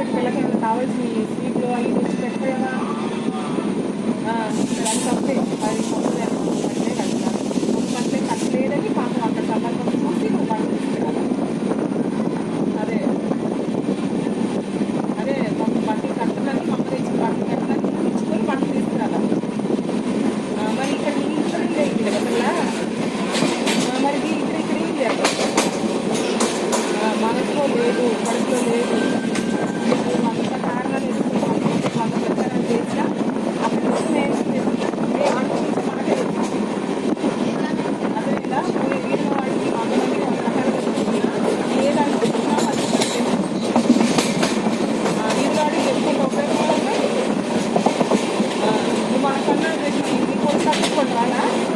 పెట్టి పిల్లకి కావాల్సిన స్వీట్లు అవి తెచ్చి పెట్టారు కదా ఆ, అది celana.